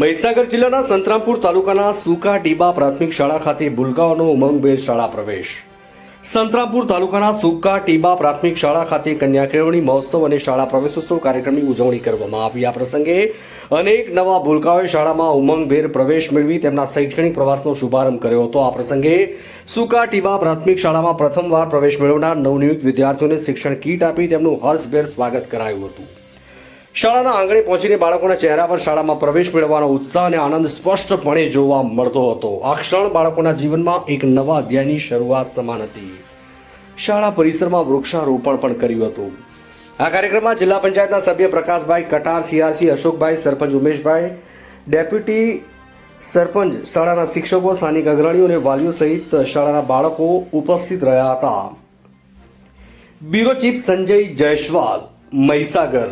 મહીસાગર જિલ્લાના સંતરામપુર તાલુકાના સુકા ડીબા પ્રાથમિક શાળા ખાતે ભૂલકાઓનો ઉમંગભેર શાળા પ્રવેશ. સંતરામપુર તાલુકાના સુકા ટીબા પ્રાથમિક શાળા ખાતે કન્યા કેળવણી મહોત્સવ અને શાળા પ્રવેશોત્સવ કાર્યક્રમની ઉજવણી કરવામાં આવી. આ પ્રસંગે અનેક નવા ભૂલકાઓએ શાળામાં ઉમંગભેર પ્રવેશ મેળવી તેમના શૈક્ષણિક પ્રવાસનો શુભારંભ કર્યો હતો. આ પ્રસંગે સુકા ટીબા પ્રાથમિક શાળામાં પ્રથમવાર પ્રવેશ મેળવનાર નવનિયુક્ત વિદ્યાર્થીઓને શિક્ષણ કીટ આપી તેમનું હર્ષભેર સ્વાગત કરાયું હતું. શાળાના આંગણે પહોંચીને બાળકોના ચહેરા પર શાળામાં પ્રવેશ મેળવવાનો ઉત્સાહ અને આનંદ સ્પષ્ટપણે જોવા મળતો હતો. આ ક્ષણ બાળકોના જીવનમાં એક નવા અધ્યાયની શરૂઆત સમાન હતી. શાળા પરિસરમાં વૃક્ષારોપણ પણ કર્યું હતું. આ કાર્યક્રમમાં જિલ્લા પંચાયતના સભ્ય પ્રકાશભાઈ કટાર સીઆરસી અશોકભાઈ, સરપંચ ઉમેશભાઈ, ડેપ્યુટી સરપંચ શાળાના શિક્ષકો, સ્થાનિક અગ્રણીઓ અને વાલીઓ સહિત શાળાના બાળકો ઉપસ્થિત રહ્યા હતા. Bureau chief Sanjay Jaiswal, Mahisagar.